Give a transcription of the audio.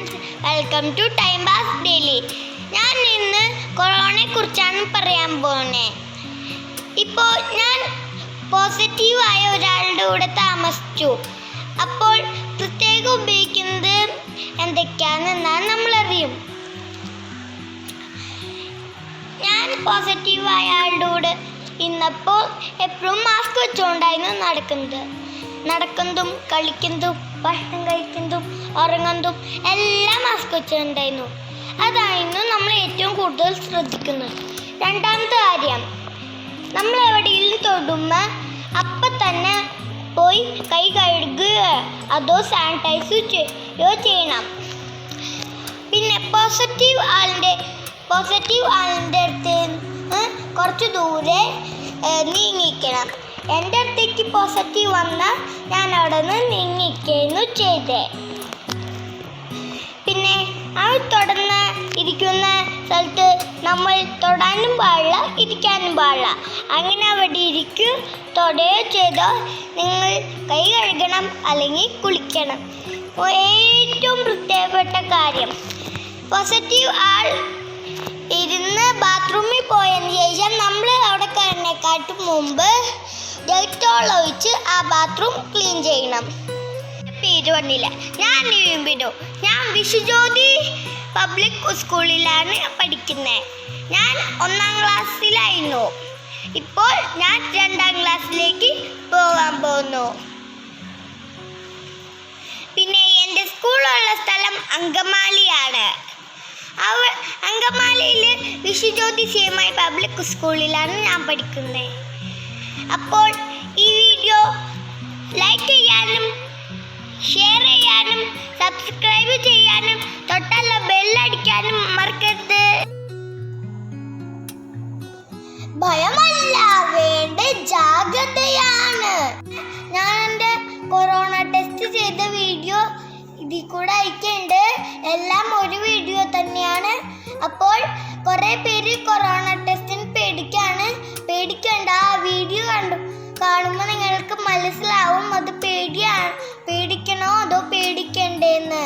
Welcome to time pass daily ഞാൻ ഇന്ന് കൊറോണയെ കുറിച്ചാണ് പറയാൻ പോകുന്നത് ഇപ്പോൾ ഞാൻ പോസിറ്റീവായ ഒരാളുടെ കൂടെ താമസിച്ചു. അപ്പോൾ പ്രത്യേകം ഉപയോഗിക്കുന്നത് എന്തൊക്കെയാണെന്നാണ് നമ്മളറിയും. ഞാൻ പോസിറ്റീവായ ആളുടെ കൂടെ ഇന്നപ്പോൾ എപ്പോഴും മാസ്ക് വെച്ചുകൊണ്ടായിരുന്നു നടക്കുന്നത്. നടക്കുന്നതും കളിക്കുന്നതും ഭക്ഷണം കഴിക്കുന്നതും ഉറങ്ങുന്നതും എല്ലാം മാസ്ക് വെച്ചിട്ടുണ്ടായിരുന്നു അതായിരുന്നു നമ്മൾ ഏറ്റവും കൂടുതൽ ശ്രദ്ധിക്കുന്നത്. രണ്ടാമത്തെ കാര്യം നമ്മൾ എവിടെയെങ്കിലും തൊടുമ്പോൾ അപ്പം തന്നെ പോയി കൈ കഴുകുക അതോ സാനിറ്റൈസ് ചെയ്യോ ചെയ്യണം. പിന്നെ പോസിറ്റീവ് ആളിന്റെ പോസിറ്റീവ് ആളിന്റെ അടുത്ത് കുറച്ച് ദൂരെ നീങ്ങിക്കണം. എന്റെ അടുത്തേക്ക് പോസിറ്റീവ് വന്നാൽ ഞാൻ അവിടെ നിന്ന് നീങ്ങിക്കുന്നു ചെയ്തേ. പിന്നെ അവൾ തുടർന്ന് ഇരിക്കുന്ന സ്ഥലത്ത് നമ്മൾ തൊടാനും പാടില്ല ഇരിക്കാനും പാടില്ല. അങ്ങനെ അവിടെ ഇരിക്കും തൊടയോ ചെയ്തോ നിങ്ങൾ കൈ കഴുകണം അല്ലെങ്കിൽ കുളിക്കണം. ഏറ്റവും പ്രത്യേകപ്പെട്ട കാര്യം പോസിറ്റീവ് ആൾ ഇരുന്ന് ബാത്റൂമിൽ പോയതിന് ശേഷം നമ്മൾ അവിടെ കയറിനെക്കാട്ടും മുമ്പ് ഡെറ്റോൾ ഒഴിച്ച് ആ ബാത്റൂം ക്ലീൻ ചെയ്യണം. പേര് പറഞ്ഞില്ല. ഞാൻ വീമ്പിനു ഞാൻ വിഷുജ്യോതി പബ്ലിക് സ്കൂളിലാണ് പഠിക്കുന്നത് ഞാൻ ഒന്നാം ക്ലാസ്സിലായിരുന്നു. ഇപ്പോൾ ഞാൻ രണ്ടാം ക്ലാസ്സിലേക്ക് പോകാൻ പോകുന്നു. പിന്നെ എന്റെ സ്കൂളുള്ള സ്ഥലം അങ്കമാലിയാണ്. അവ അങ്കമാലിയിൽ വിഷുജ്യോതി സിയമായി പബ്ലിക് സ്കൂളിലാണ് ഞാൻ പഠിക്കുന്നത് അപ്പോൾ ഈ വീഡിയോ ലൈക്ക് ചെയ്യാനും ഷെയർ ചെയ്യാനും സബ്സ്ക്രൈബ് ചെയ്യാനും തൊട്ടല്ല ബെല്ലടിക്കാനും മറക്കരുത്. ഭയമല്ല വേണ്ട ജാഗ്രതയാണ്. ഞാൻ എന്റെ കൊറോണ ടെസ്റ്റ് ചെയ്ത വീഡിയോ ഇതിൽ കൂടെ അയക്കുന്നുണ്ട് എല്ലാം ഒരു വീഡിയോ തന്നെയാണ്. അപ്പോൾ കുറേ പേര് കൊറോണ കാണുമ്പോൾ നിങ്ങൾക്ക് മനസ്സിലാവും അത് പേടിയാണ് പേടിക്കണോ അതോ പേടിക്കണ്ടേന്ന്?